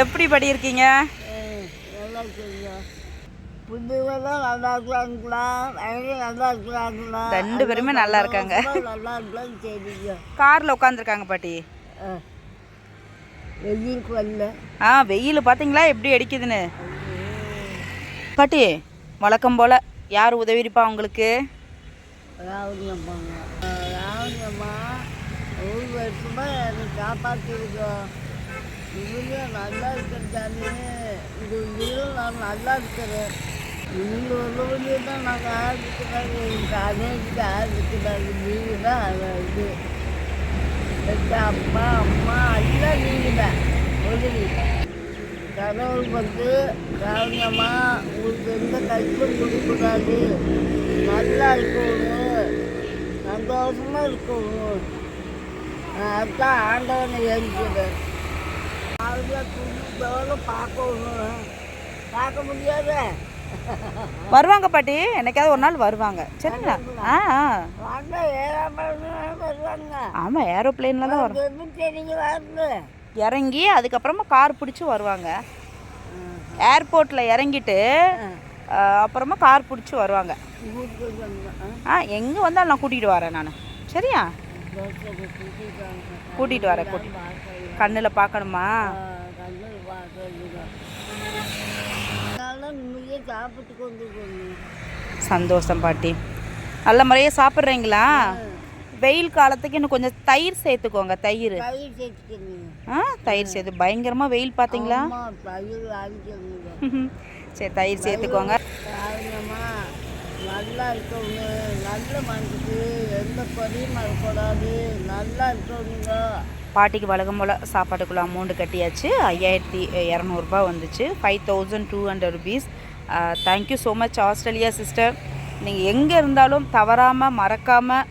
எப்படி படி இருக்கீங்க ரெண்டு பேருமே நல்லா இருக்காங்க. நல்லா காரில் உட்காந்துருக்காங்க பாட்டி. வெயிலுக்கு வரல ஆ வெயில் பார்த்தீங்களா எப்படி அடிக்குதுன்னு? பாட்டி வழக்கம் போல் யார் உதவிருப்பா உங்களுக்கு? ராவணியம்மாங்க. ராவணியம்மா காப்பாற்றிருக்கோம் இவங்க நல்லா இருக்கிறதானே இது இவங்களும் நான் நல்லா இருக்கிறேன். இவங்க உள்ளவங்க தான் நாங்கள் ஆரம்பிக்கிறாங்க எங்கள் அநேகிட்டு ஆரம்பிக்கிறாங்க நீங்கள் தான் அது இது. அப்பா அம்மா எல்லாம் நீங்கள் தான். உதவி கடவுள் வந்து காரணமாக உங்களுக்கு எந்த கஷ்டம் கொடுக்கூடாது நல்லா இருக்கணும். சந்தோஷமாக இருக்கணும். அதான் ஆண்டவனை எழுதிக்கிறேன் பார்க்கணும் பார்க்க முடியாத வருவாங்க பாட்டி என்னைக்காவது ஒரு நாள் வருவாங்க. சரிங்களா? ஆ ஆமாம் ஏரோப்ளேனில் தான் வரும். இறங்கி அதுக்கப்புறமா கார் பிடிச்சி வருவாங்க. ஏர்போர்ட்டில் இறங்கிட்டு அப்புறமா கார் பிடிச்சி வருவாங்க. ஆ. எங்கே வந்தாலும் நான் கூட்டிகிட்டு வரேன் நான். சரியா? கூட்டிகிட்டு வரேன் கூட்டிகிட்டு கண்ணில் பார்க்கணுமா நிம்மதியாக சாப்பிட்டு கொண்டு சந்தோஷம் பாட்டி. நல்ல முறையாக சாப்பிட்றீங்களா? வெயில் காலத்துக்கு இன்னும் கொஞ்சம் தயிர் சேர்த்துக்கோங்க தயிர். ஆ தயிர் சேர்த்து பயங்கரமாக வெயில் பார்த்தீங்களா சரி தயிர் சேர்த்துக்கோங்க. நல்லா இருக்கணும் நல்ல மனசுக்கு எந்த குறையும் வரக்கூடாது நல்லா இருக்கணுங்க. பாட்டிக்கு வழக்கம் போல் சாப்பாட்டுக்குள்ள அமௌண்ட்டு கட்டியாச்சு. ஐயாயிரத்தி இரநூறுபா வந்துச்சு. Five thousand two hundred rupees thank you so much Australia sister நீங்கள் எங்கே இருந்தாலும் தவறாமல் மறக்காமல்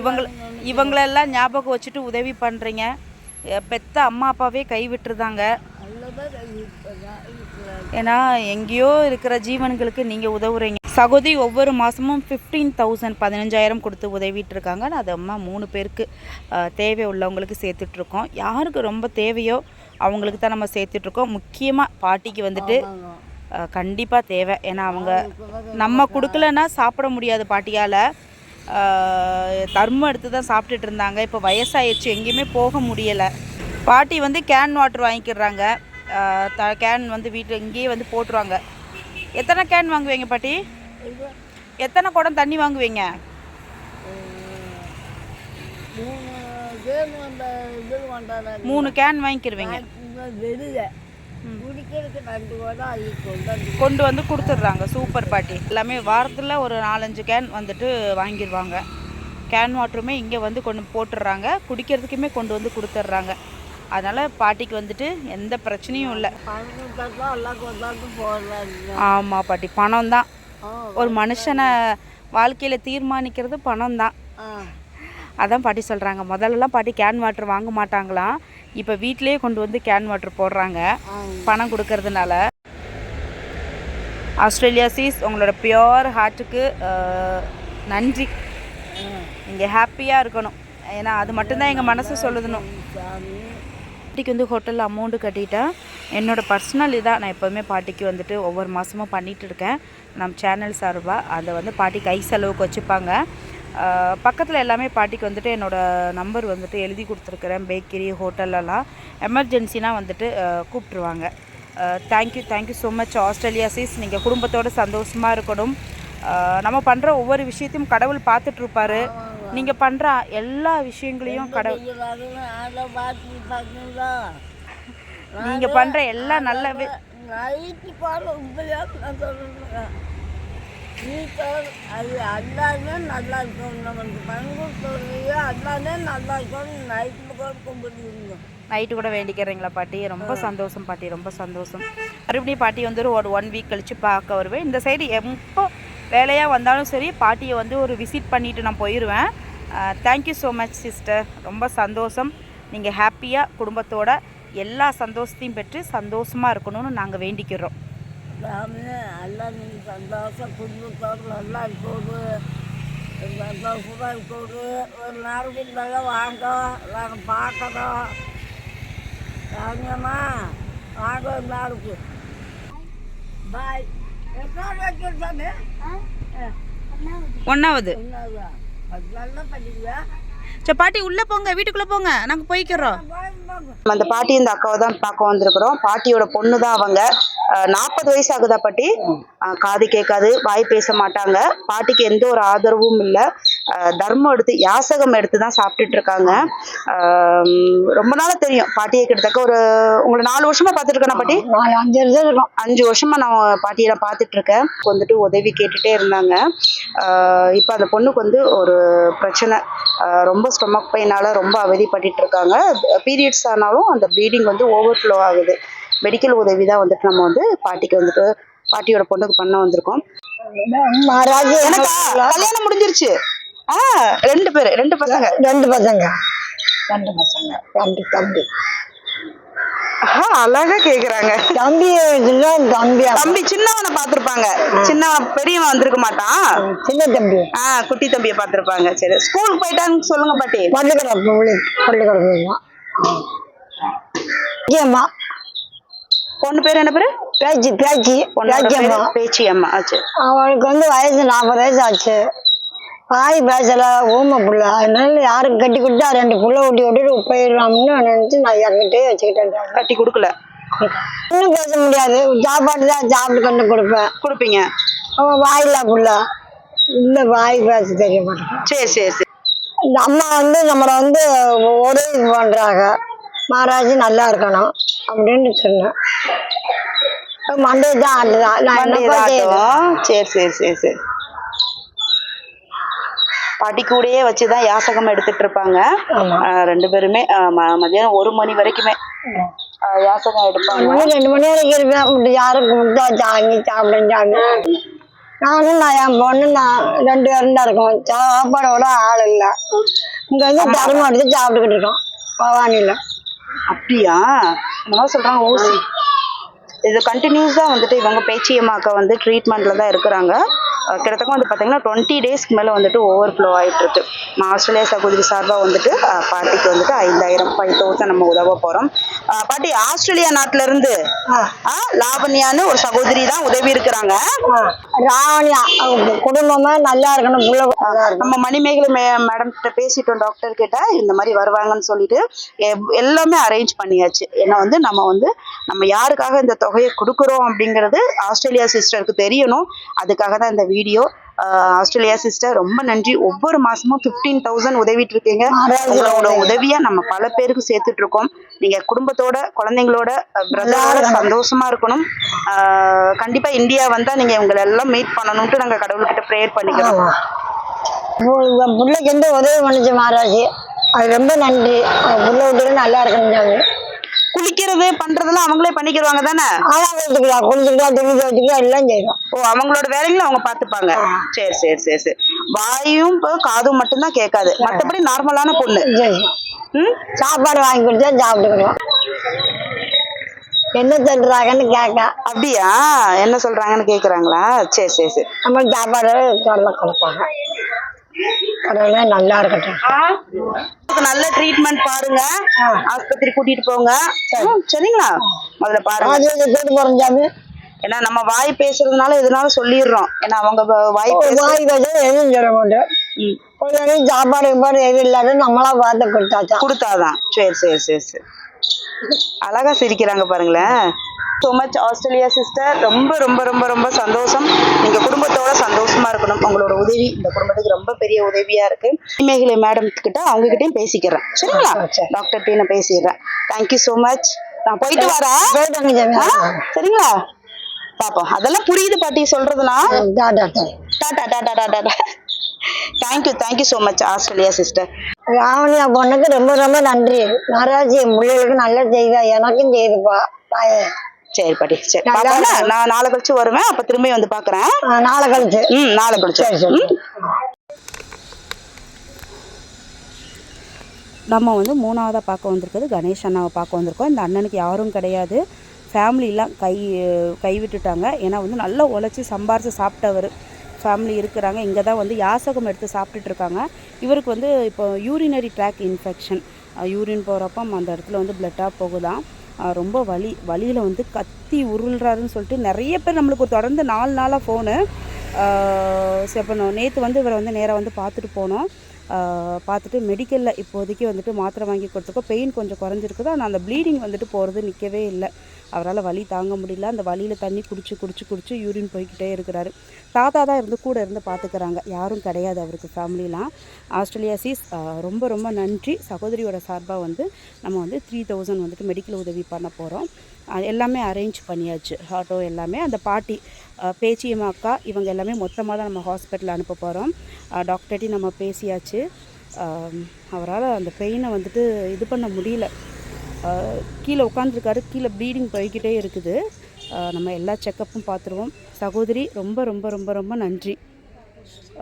இவங்கள இவங்களெல்லாம் ஞாபகம் வச்சுட்டு உதவி பண்ணுறீங்க பெத்த அம்மா அப்பாவே இருக்கிறாங்க ஏன்னா எங்கேயோ இருக்கிற ஜீவன்களுக்கு நீங்கள் உதவுறீங்க. சகோதரி ஒவ்வொரு மாதமும் ஃபிஃப்டீன் தௌசண்ட் பதினஞ்சாயிரம் கொடுத்து உதவிட்டு இருக்காங்க அது அம்மா மூணு பேருக்கு தேவை உள்ளவங்களுக்கு சேர்த்துட்ருக்கோம். யாருக்கு ரொம்ப தேவையோ அவங்களுக்கு தான் நம்ம சேர்த்துட்ருக்கோம். முக்கியமாக பாட்டிக்கு வந்துட்டு கண்டிப்பாக தேவை. ஏன்னா அவங்க நம்ம கொடுக்கலன்னா சாப்பிட முடியாது பாட்டியால். தர்மம் எடுத்து தான் சாப்பிட்டுட்டு இருந்தாங்க இப்போ வயசாயிடுச்சு. எங்கேயுமே போக முடியலை. பாட்டி வந்து கேன் வாட்டர் வாங்கிக்கிறாங்க. த கேன் வந்து வீட்டில் இங்கேயே வந்து போட்டுருவாங்க. எத்தனை கேன் வாங்குவீங்க பாட்டி? எத்தனை குடம் தண்ணி வாங்குவீங்க? மூணு கேன் வாங்கிக்கிருவீங்க. கொண்டு வந்து கொடுத்துட்றாங்க சூப்பர் பாட்டி. எல்லாமே வாரத்தில் ஒரு நாலஞ்சு கேன் வந்துட்டு வாங்கிடுவாங்க கேன் வாட்டருமே இங்கே வந்து கொண்டு போட்டுடுறாங்க. குடிக்கிறதுக்குமே கொண்டு வந்து கொடுத்துட்றாங்க. அதனால் பாட்டிக்கு வந்துட்டு எந்த பிரச்சனையும் இல்லை. ஆமாம் பாட்டி பணம் தான் ஒரு மனுஷனை வாழ்க்கையில் தீர்மானிக்கிறது பணம் தான் அதான் பாட்டி சொல்கிறாங்க முதல்லலாம் பாட்டி கேன் வாட்டர் வாங்க மாட்டாங்களாம் இப்போ வீட்டிலேயே கொண்டு வந்து கேன் வாட்டர் போடுறாங்க பணம் கொடுக்கறதுனால ஆஸ்திரேலியா சீஸ் உங்களோட பியோர் ஹார்ட்டுக்கு நன்றி நீங்கள் ஹாப்பியாக இருக்கணும் ஏன்னா அது மட்டும்தான் எங்கள் மனசு சொல்லுதணும் பாட்டிக்கு வந்து ஹோட்டலில் அமௌண்ட்டு கட்டிட்டேன். என்னோடய பர்சனல் இதாக நான் எப்போவுமே பாட்டிக்கு வந்துட்டு ஒவ்வொரு மாதமும் பண்ணிகிட்டு இருக்கேன். நம்ம சேனல் சார்பாக அதை வந்து பாட்டி கை செலவுக்கு வச்சுப்பாங்க. பக்கத்தில் எல்லாமே பாட்டிக்கு வந்துட்டு என்னோடய நம்பர் வந்துட்டு எழுதி கொடுத்துருக்குறேன் பேக்கரி ஹோட்டல்லலாம் எமர்ஜென்சினா வந்துட்டு கூப்பிட்ருவாங்க thank you thank you so much Australia sis நீங்கள் குடும்பத்தோட சந்தோஷமாக இருக்கணும். நம்ம பண்ணுற ஒவ்வொரு விஷயத்தையும் கடவுள் பார்த்துட்ருப்பாரு நீங்கள் பண்ணுற எல்லா விஷயங்களையும் கடவுள் நீங்கள் பண்ணுற எல்லா நல்ல நைட்டு அது அல்லாமே நல்லா இருக்கும் நமக்கு பங்கு சொல்றியோ அல்லாமே நல்லா இருக்கும் நைட்டில் கூட நைட்டு கூட வேண்டிக்கிறீங்களா பாட்டி? ரொம்ப சந்தோஷம் பாட்டி ரொம்ப சந்தோஷம். மறுபடியும் பாட்டி வந்து ஒரு ஒன் வீக் கழித்து பார்க்க வருவேன். இந்த சைடு எப்போ வேலையாக வந்தாலும் சரி பாட்டியை வந்து ஒரு விசிட் பண்ணிவிட்டு நான் போயிடுவேன் தேங்க்யூ ஸோ மச் சிஸ்டர் ரொம்ப சந்தோஷம். நீங்கள் ஹாப்பியாக குடும்பத்தோட எல்லா சந்தோஷத்தையும் பெற்று சந்தோஷமாக இருக்கணும்னு நாங்கள் வேண்டிக்கிறோம். எல்லாம் நீங்கள் சந்தோஷம் குடும்பத்தோடு நல்லா இருக்கோடு. சந்தோஷமாக ஒரு நாளைக்கு நல்லா வாங்க நாங்கள் பார்க்கறோம். வாங்க ஆரோக்கியமா இருக்கும் பாய் ஒன்றாவது என்னதான் சரி பாட்டி உள்ளே போங்க வீட்டுக்குள்ளே போங்க. நாங்கள் போய்க்கிறோம். அந்த பாட்டி இந்த அக்காவை தான் பார்க்க வந்திருக்கிறோம். பாட்டியோட பொண்ணு தான் அவங்க. நாற்பது வயசு ஆகுதா பாட்டி? காது கேட்காது வாய் பேச மாட்டாங்க. பாட்டிக்கு எந்த ஒரு ஆதரவும் இல்லை. தர்மம் எடுத்து யாசகம் எடுத்து தான் சாப்பிட்டுட்டு இருக்காங்க ரொம்ப நாளாக தெரியும் பாட்டியை கிட்டத்தட்ட ஒரு உங்களை நாலு வருஷமா பார்த்துருக்கேன் பாட்டி? அஞ்சு வருஷம் இருக்கும். அஞ்சு வருஷமா நான் பாட்டியை நான் பார்த்துட்டு இருக்கேன் வந்துட்டு உதவி கேட்டுட்டே இருந்தாங்க. இப்போ அந்த பொண்ணுக்கு வந்து ஒரு பிரச்சனை. ரொம்ப ஸ்டொமக் பெயினால ரொம்ப அவதிப்பட்டுட்டு இருக்காங்க பீரியட்ஸ் ஆனாலும் அந்த ப்ளீடிங் வந்து ஓவர்ஃப்ளோ ஆகுது. மெடிக்கல் உதவி தான் வந்துட்டு நம்ம வந்து பாட்டிக்கு வந்துட்டு பாட்டியோட பொண்ணுக்கு பண்ண வந்திருக்கோம். எனக்கா கல்யாணம் முடிஞ்சிருச்சு? ஆ ரெண்டு பேர் ரெண்டு பசங்க. ரெண்டு பசங்க. ரெண்டு பசங்க. ரெண்டு தம்பி. ஆஹா, அழகா கேக்குறாங்க. தம்பி தம்பி தம்பி சின்னவனை பார்த்திருப்பாங்க. சின்னவன் பெரியவன் வந்திருக்க மாட்டான். சின்ன தம்பி. ஆ குட்டி தம்பியை பார்த்திருப்பாங்க. சரி ஸ்கூலுக்கு போயிட்டான்னு சொல்லுங்க பாட்டி. பள்ளிக்கூடம் பள்ளி பள்ளிக்கூடம் ஏம்மா? பொண்ணு பேர் என்ன பேரு? பேச்சு பேச்சு பேச்சு அம்மா பேச்சி அம்மா ஆச்சு. அவளுக்கு வந்து வயசு நாற்பது வயசு ஆச்சு. பாய் பேசல ஊமை புள்ள. அதனால யாருக்கு கட்டி கொடுத்தா ரெண்டு புள்ள ஊட்டி விட்டுட்டு போயிடலாம்னு நினைச்சு நான் என்கிட்டே வச்சுக்கிட்டேன் கட்டி கொடுக்கல. இன்னும் பேச முடியாது. சாப்பாடு தான் சாப்பிட்டு கொண்டு கொடுப்பேன். கொடுப்பீங்க. வாயில்லா புள்ள. இந்த வாய் பேச தெரிய மாட்டேன் சரி சரி சரி. இந்த அம்மா வந்து நம்மளை வந்து உதவி பண்றாங்க. மகாராஜ் நல்லா இருக்கணும் அப்படின்னு சொன்னேன். மண்டே தான் ஆட்டுதான் நான். சரி சரி சரி சரி. பாட்டி கூடயே வச்சுதான் யாசகம் எடுத்துட்டு இருப்பாங்க ரெண்டு பேருமே மதியானம் ஒரு மணி வரைக்குமே யாசகம் எடுப்பாங்க. ரெண்டு மணி வரைக்கும் இருப்பேன் யாரும் கும்பிட்டா சாங்கி சாப்பிடும் சாமி. நானும் நான் என் பொண்ணு நான் ரெண்டு பேரும் தான் இருக்கோம். சாப்பாடோட ஆள் இல்லை. இங்க வந்து தர்மம் எடுத்து சாப்பிட்டுக்கிட்டு இருக்கோம். பவானியில் அப்படியா? என்ன சொல்றாங்க ஊசி. இது கண்டினியூஸா வந்துட்டு இவங்க பேச்சியம்மாக்கா வந்து ட்ரீட்மெண்ட்ல தான் இருக்கிறாங்க. கிட்டத்தட்ட வந்து பார்த்தீங்கன்னா டுவெண்ட்டி டேஸ்க்கு மேலே வந்துட்டு ஓவர் ஃப்ளோ ஆயிட்டு இருக்கு நான் ஆஸ்திரேலியா சகோதரி சார்பாக வந்துட்டு பாட்டிக்கு வந்துட்டு ஐந்தாயிரம் ஃபைவ் தௌசண்ட் நம்ம உதவ போகிறோம் பாட்டி ஆஸ்திரேலியா நாட்டுல இருந்து ஆ, லாவண்யான்னு ஒரு சகோதரி தான் உதவி இருக்கிறாங்க. குடும்பமா நல்லா இருக்கணும் புள்ள நல்லா இருக்கணும். நம்ம மணிமேகலை மே மேடம் கிட்ட பேசிட்டோம் டாக்டர் கிட்ட இந்த மாதிரி வருவாங்கன்னு சொல்லிட்டு எல்லாமே அரேஞ்ச் பண்ணியாச்சு. ஏன்னா வந்து நம்ம வந்து நம்ம யாருக்காக இந்த தொகையை கொடுக்குறோம் அப்படிங்கிறது ஆஸ்திரேலியா சிஸ்டருக்கு தெரியணும். அதுக்காக தான் இந்த வீடியோ. ஆஸ்திரேலியா சிஸ்டர் ரொம்ப நன்றி. ஒவ்வொரு மாசமும் ஃபிஃப்டீன் தௌசண்ட் உதவிட்டு இருக்கீங்க உங்களோட உதவியா நம்ம பல பேருக்கு சேர்த்துட்டு இருக்கோம் நீங்க குடும்பத்தோட குழந்தைங்களோட பிரதரோட சந்தோஷமா இருக்கணும். கண்டிப்பா இந்தியா வந்தா நீங்க இவங்களை எல்லாம் மீட் பண்ணணும்ட்டு நாங்க கடவுள்கிட்ட ப்ரேயர் பண்ணிக்கிறோம். பிள்ளைக்கு எந்த உதவி பண்ணுச்சு மகாராஜ்? அது ரொம்ப நன்றி. புள்ள நல்லா இருக்கணும். குளிக்கிறது பண்றதெல்லாம் அவங்களே பண்ணிக்கிடுவாங்க தானே? ஆனா வச்சுக்கலாம் குளிச்சுக்கலாம் துணி துவைச்சிக்கலாம் எல்லாம் ஓ அவங்களோட வேலைகளும் அவங்க பாத்துப்பாங்க சரி சரி சரி சரி. வாயும் காதும் மட்டும்தான் கேட்காது. மத்தபடி நார்மலான பொண்ணு. சாப்பாடு வாங்கி கொடுத்தா சாப்பிட்டுக்கணும் என்ன சொல்றாங்கன்னு கேட்க. அப்படியா? என்ன சொல்றாங்கன்னு கேக்குறாங்களா? சரி சரி சரி. நம்ம சாப்பாடு கடலை கொடுப்பாங்க. கடவுளே நல்லா இருக்கட்டும். நல்ல ட்ரீட்மெண்ட் பாருங்க. ஆஸ்பத்திரி கூட்டிட்டு போங்க. சரிங்களா? முதல்ல பாருங்க. ஏன்னா நம்ம வாய் பேசுறதுனால எதுனாலும் சொல்லிடுறோம். ஏன்னா அவங்க வாய் வச்சா எதுவும் சொல்ல மாட்டேன். சாப்பாடு எதுவும் இல்லாத நம்மளா பார்த்து கொடுத்தாச்சா? கொடுத்தாதான். சரி சரி சரி சரி. அழகா சிரிக்கிறாங்க பாருங்களேன். ஸோ மச் ஆஸ்திரேலியா சிஸ்டர் ரொம்ப ரொம்ப ரொம்ப ரொம்ப சந்தோஷம். நீங்க குடும்பத்தோட சந்தோஷமா இருக்கணும். உங்களோட உதவி இந்த குடும்பத்துக்கு ரொம்ப பெரிய உதவியா இருக்கு. மேகலை மேடம் கிட்ட அவங்க கிட்டயும் பேசிக்கிறேன். சரிங்களா? சரி. டாக்டர் டீ நான் பேசிடுறேன். தேங்க்யூ ஸோ மச் நான் போயிட்டு வரேன். சரிங்களா? பாப்போம். அதெல்லாம் புரியுது பாட்டி சொல்றதுனா? Tata tata tata tata thank you thank you so much Australia sister Ravaniya பொண்ணுக்கு ரொம்ப ரொம்ப நன்றி. நாராஜி என் பிள்ளைகளுக்கு நல்லா செய்தா எனக்கும் செய்துப்பா தாயே. சரி பாட்டி சரி. நான் நாளை கழிச்சு வருவேன். அப்ப திரும்பி வந்து பாக்குறேன். நாளை கழிச்சு. ம் நாளை கழிச்சு. நம்ம வந்து மூணாவதாக பார்க்க வந்திருக்கிறது கணேஷ் அண்ணாவை பார்க்க வந்திருக்கோம். இந்த அண்ணனுக்கு யாரும் கிடையாது. ஃபேமிலிலாம் கை கை விட்டுட்டாங்க. ஏன்னா வந்து நல்லா உழைச்சி சம்பாரித்து சாப்பிட்டவர். ஃபேமிலி இருக்கிறாங்க. இங்கே தான் வந்து யாசகம் எடுத்து சாப்பிட்டுட்டு இருக்காங்க. இவருக்கு வந்து இப்போ யூரினரி ட்ராக் இன்ஃபெக்ஷன் யூரின் போகிறப்ப அந்த இடத்துல வந்து பிளட்டாக போகுதான் ரொம்ப வலி வலியில் வந்து கத்தி உருள்றாருன்னு சொல்லிட்டு நிறைய பேர் நம்மளுக்கு தொடர்ந்து நாலு நாளாக ஃபோனு செப்பணும் நேற்று வந்து இவரை வந்து நேராக வந்து பார்த்துட்டு போனோம். பார்த்துட்டு மெடிக்கலில் இப்போதைக்கு வந்துட்டு மாத்திரை வாங்கி கொடுத்துருக்கோம். பெயின் கொஞ்சம் குறைஞ்சிருக்குது. ஆனால் அந்த ப்ளீடிங் வந்துட்டு போகிறது நிற்கவே இல்லை. அவரால் வலி தாங்க முடியல. அந்த வலியில் தண்ணி குடிச்சு குடிச்சு குடிச்சு யூரின் போய்கிட்டே இருக்கிறாரு. தாத்தா தான் இருந்து கூட இருந்து பார்த்துக்கிறாங்க யாரும் கிடையாது அவருக்கு ஃபேமிலிலாம் ஆஸ்திரேலியாசிஸ் ரொம்ப ரொம்ப நன்றி. சகோதரியோட சார்பாக வந்து நம்ம வந்து த்ரீ தௌசண்ட் வந்துட்டு மெடிக்கல் உதவி பண்ண போகிறோம் எல்லாமே அரேஞ்ச் பண்ணியாச்சு. ஆட்டோ எல்லாமே. அந்த பாட்டி அஹ், பேச்சியம்மா அக்கா இவங்க எல்லாமே மொத்தமாக தான் நம்ம ஹாஸ்பிட்டல் அனுப்ப போகிறோம் டாக்டர்ட்டி நம்ம பேசியாச்சு. அவரால் அந்த பெயினை வந்துட்டு இது பண்ண முடியல. கீழே உட்காந்துருக்காரு கீழே ப்ளீடிங் போய்கிட்டே இருக்குது. நம்ம எல்லா செக்கப்பும் பார்த்துருவோம். சகோதரி ரொம்ப ரொம்ப ரொம்ப ரொம்ப நன்றி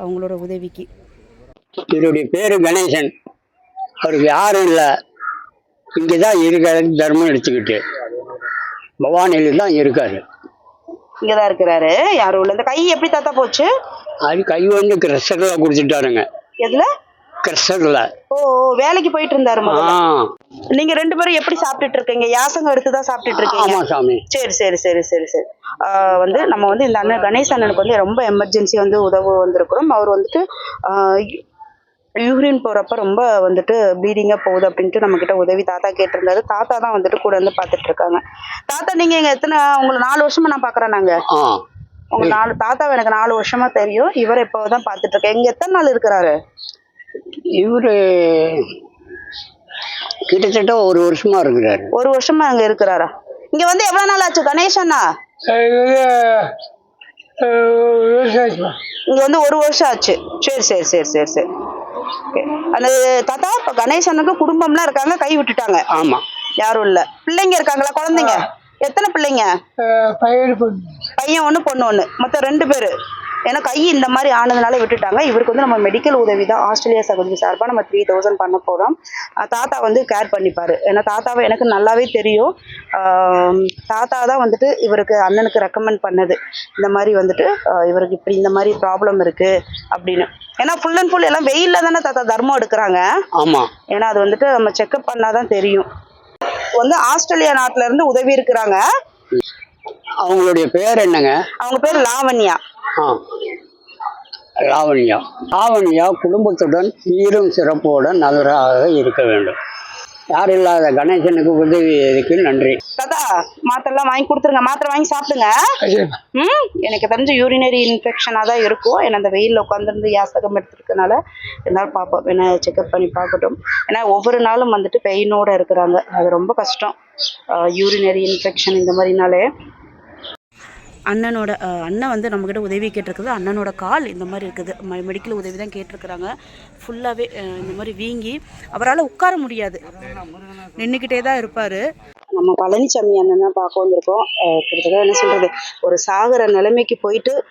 அவங்களோட உதவிக்கு. இவருடைய பேர் கணேசன். அவருக்கு யாரும் இல்லை. இங்கே தான் இருக்காரு தர்மம் எடுத்துக்கிட்டு. பவானியில் தான் இருக்காரு. இங்கே தான் இருக்கிறாரு. யாரும் இல்லை இந்த கை எப்படி தாத்தா போச்சு? அது கை வந்து கிரஷரில் கொடுத்துட்டாருங்க எதில்? கிரஷரில் ஓ வேலைக்கு போயிட்டு இருந்தாரு நீங்க ரெண்டு பேரும் எப்படி சாப்பிட்டுட்டு இருக்கீங்க? யாசகம் எடுத்து தான் சாப்பிட்டுட்டு இருக்கீங்க? ஆமாம் சாமி. சரி சரி சரி சரி சரி. ஆஹ் வந்து நம்ம வந்து இந்த அண்ணன் கணேஷ் அண்ணனுக்கு வந்து ரொம்ப எமர்ஜென்சி வந்து உதவ வந்திருக்கிறோம். அவர் வந்துட்டு யூரின் போகிறப்ப ரொம்ப வந்துட்டு ப்ளீடிங்காக போகுது அப்படின்ட்டு நம்மக்கிட்ட உதவி தாத்தா கேட்டிருந்தாரு. தாத்தா தான் வந்துட்டு கூட வந்து பார்த்துட்டு இருக்காங்க. தாத்தா நீங்கள் எங்கள் எத்தனை உங்களை நாலு வருஷமா நான் பார்க்குறேன் நாங்கள் ஆ. உங்க நாலு தாத்தாவை எனக்கு நாலு வருஷமா தெரியும். இவர் இப்போ தான் பார்த்துட்டு இருக்கேன். இங்கே எத்தனை நாள் இருக்கிறாரு? இவர் கிட்டத்தட்ட ஒரு வருஷமா இருக்கிறாரு. ஒரு வருஷமா அங்கே இருக்கிறாரா? இங்கே வந்து எவ்வளோ நாள் ஆச்சு கணேஷ் அண்ணா? இங்க வந்து ஒரு வருஷம் ஆச்சு. சரி சரி சரி சரி சரி. அந்த தாத்தா இப்ப கணேசனுக்கு குடும்பம்லாம் இருக்காங்க கை விட்டுட்டாங்க. ஆமாம் யாரும் இல்ல. பிள்ளைங்க இருக்காங்களா குழந்தைங்க? எத்தனை பிள்ளைங்க? பையன் ஒண்ணு பொண்ணு ஒண்ணு. மொத்தம் ரெண்டு பேரு. ஏன்னா கை இந்த மாதிரி ஆனதுனால விட்டுட்டாங்க. இவருக்கு வந்து நம்ம மெடிக்கல் உதவி தான் ஆஸ்திரேலியா சகோதரி சார்பாக நம்ம த்ரீ தௌசண்ட் பண்ண போகிறோம் தாத்தா வந்து கேர் பண்ணிப்பாரு. ஏன்னா தாத்தாவை எனக்கு நல்லாவே தெரியும். தாத்தா தான் வந்துட்டு இவருக்கு அண்ணனுக்கு ரெக்கமெண்ட் பண்ணது. இந்த மாதிரி வந்துட்டு இவருக்கு இப்படி இந்த மாதிரி ப்ராப்ளம் இருக்கு அப்படின்னு. ஏன்னா ஃபுல் அண்ட் ஃபுல் எல்லாம் வெயிலில் தானே தாத்தா தர்மம் எடுக்கிறாங்க. ஆமாம் ஏன்னா அது வந்துட்டு நம்ம செக்அப் பண்ணாதான் தெரியும். வந்து ஆஸ்திரேலியா நாட்டுல இருந்து உதவி இருக்கிறாங்க. அவங்களுடைய பேர் என்னங்க? அவங்க பேர் லாவண்யா. ஆ. லாவண்யா. லாவண்யா குடும்பத்துடன் சீரும் சிறப்போடு நன்றாக இருக்க வேண்டும். யார் இல்லாத கணேசனுக்கு உதவியதுக்கு நன்றி. தாத்தா மாத்திரைலாம் வாங்கி கொடுத்துருங்க. மாத்திரை வாங்கி சாப்பிடுங்க. ம் எனக்கு தெரிஞ்ச யூரினரி இன்ஃபெக்ஷனாக தான் இருக்கும். ஏன்னா அந்த வெயிலில் உட்காந்துருந்து யாசகம் எடுத்துருக்கனால இருந்தாலும் பார்ப்போம். வேணா செக்அப் பண்ணி பார்க்கட்டும். ஏன்னா ஒவ்வொரு நாளும் வந்துட்டு பெயினோட இருக்கிறாங்க. அது ரொம்ப கஷ்டம். யூரினரி இன்ஃபெக்ஷன் இந்த மாதிரினாலே. அண்ணனோட அண்ணன் வந்து நம்மக்கிட்ட உதவி கேட்டிருக்குது. அண்ணனோட கால் இந்த மாதிரி இருக்குது. ம மெடிக்கல் உதவி தான் கேட்டிருக்கிறாங்க. ஃபுல்லாகவே இந்த மாதிரி வீங்கி அவரால் உட்கார முடியாது. நின்றுக்கிட்டே தான் இருப்பார். நம்ம பழனிசாமி அண்ணன் பார்க்க வந்திருக்கோம் கிட்டத்தட்ட என்ன சொல்கிறது ஒரு சாகிற நிலைமைக்கு போயிட்டு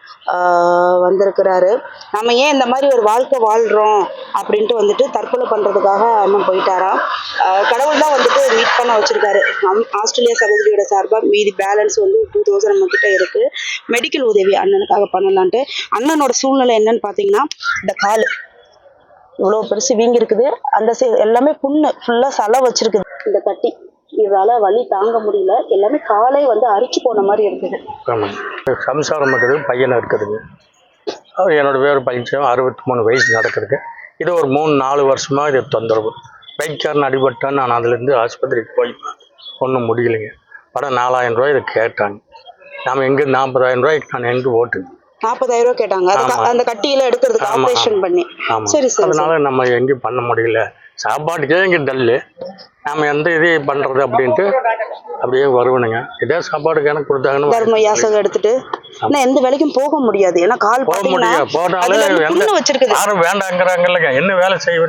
வந்திருக்கிறாரு. நம்ம ஏன் இந்த மாதிரி ஒரு வாழ்க்கை வாழ்கிறோம் அப்படின்ட்டு வந்துட்டு தற்கொலை பண்ணுறதுக்காக அண்ணன் போயிட்டாராம். கடவுள் தான் வந்துட்டு மீட் பண்ண வச்சிருக்காரு. நம் ஆஸ்திரேலியா சகோதரியோட சார்பாக மீதி பேலன்ஸ் வந்து டூ தௌசண்ட் நம்ம கிட்ட இருக்கு. மெடிக்கல் உதவி அண்ணனுக்காக பண்ணலான்ட்டு. அண்ணனோட சூழ்நிலை என்னன்னு பார்த்தீங்கன்னா இந்த கால். இவ்வளோ பெருசு வீங்கி இருக்குது அந்த சை- எல்லாமே புண்ணு. ஃபுல்லாக சலை வச்சிருக்குது. இந்த கட்டி. இவரால் வலி தாங்க முடியல. எல்லாமே காலே வந்து அரிச்சு போன மாதிரி இருக்குது. ஆமாம் சம்சாரம் இருக்குது பையன் இருக்குதுங்க என்னோட பேர் பையன் அறுபத்தி மூணு வயசு நடக்குதுங்க இது ஒரு மூணு நாலு வருஷமாக இது தொந்தரவு. பைக்காரன் அடிபட்டான் நான் அதுலேருந்து ஆஸ்பத்திரிக்கு போய் ஒன்றும் முடியலைங்க. படம் நாலாயிரம் ரூபாய் இதை கேட்டாங்க. நாம் எங்கே நாற்பதாயிரம் ரூபாய்க்கு நான் எங்கே ஓட்டு? நாற்பதாயிரம் ரூபாய் கேட்டாங்க. அந்த கட்டியில எடுக்கிறதுக்கு ஆப்ரேஷன் பண்ணி. சரி. அதனால நம்ம எங்கேயும் பண்ண முடியல. சாப்பாட்டுக்கே இங்கே டல்லு நாம் எந்த இது பண்ணுறது அப்படின்ட்டு அப்படியே வருவனுங்க. இதே சாப்பாடுக்கு எனக்கு கொடுத்தாங்கன்னு தர்ம யாசகம் எடுத்துட்டு ஆனா எந்த வேலைக்கும் போக முடியாது. ஏன்னா கால் போக முடியாது. போனாலும் வச்சிருக்குது. யாரும் வேண்டாங்கிறாங்கல்லங்க என்ன வேலை செய்வ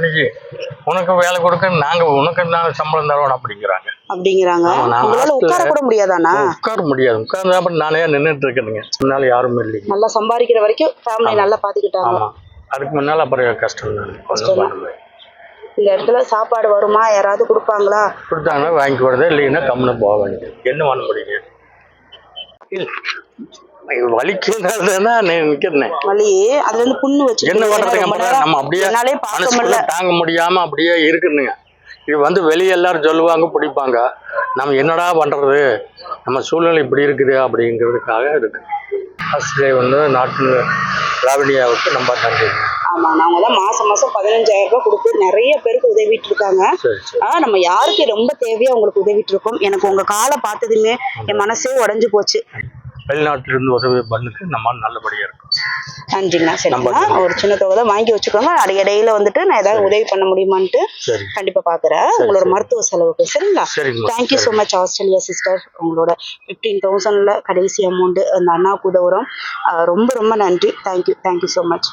உனக்கு வேலை கொடுக்க நாங்க உனக்கு நான் சம்பளம் தரோம் அப்படிங்கிறாங்க. அப்படிங்கிறாங்க. உட்கார கூட முடியாதாண்ணா உட்கார முடியாது. உட்கார்ந்து அப்புறம் நானே நின்றுட்டு இருக்கேனுங்க. முன்னால யாரும் இல்லைங்க. நல்லா சம்பாதிக்கிற வரைக்கும் ஃபேமிலி நல்லா பாத்துக்கிட்டாங்க. ஆமா. அதுக்கு முன்னால அப்புறம் கஷ்டம் தான். இந்த இடத்துல சாப்பாடு வருமா? யாராவது கொடுப்பாங்களா? கொடுத்தாங்கன்னா வாங்கி கொடுத்தா இல்லைன்னா கம்முன்னு போக வேண்டியது. என்ன பண்ண முடியுங்க இல்ல வலிக்கிறதுனா நிக்கிறேன். வலி அதுல இருந்து புண்ணு வச்சு என்ன பண்றதுங்க நம்ம அப்படியே மனசுக்குள்ள தாங்க முடியாம அப்படியே இருக்குதுங்க. இது வந்து வெளியே எல்லாரும் சொல்லுவாங்க பிடிப்பாங்க. நம்ம என்னடா பண்ணுறது நம்ம சூழ்நிலை இப்படி இருக்குது அப்படிங்கிறதுக்காக இருக்கு. ஃபர்ஸ்ட் வந்து நாட்டு ராவணியாவுக்கு நம்ம நன்றி ஆமா நாங்க தான் மாசம் மாசம் பதினஞ்சாயிரம் ரூபாய் கொடுத்து நிறைய பேருக்கு உதவிட்டு இருக்காங்க ஆனா நம்ம யாருக்கு ரொம்ப தேவையோ அவங்களுக்கு உதவிட்டு இருக்கோம் எனக்கு உங்க காலை பார்த்ததுமே என் மனசே உடைஞ்சு போச்சு. வெளிநாட்டிலிருந்து உதவி பண்ணுக்கு நம்ம நல்லபடியாக இருக்கும். நன்றிங்கண்ணா. சரிங்களா ஒரு சின்ன தொகை தான் வாங்கி வச்சுக்கோங்க. அடி இடையில வந்துட்டு நான் ஏதாவது உதவி பண்ண முடியுமான்ட்டு கண்டிப்பா பாக்குறேன். உங்களோட மருத்துவ செலவுக்கு. சரிங்களா? Thank you so much Australia sister உங்களோட ஃபிஃப்டீன் தௌசண்ட்ல கடைசி அமௌண்ட் அந்த அண்ணாக்கு உதவுறோம் ரொம்ப ரொம்ப நன்றி. Thank you thank you so much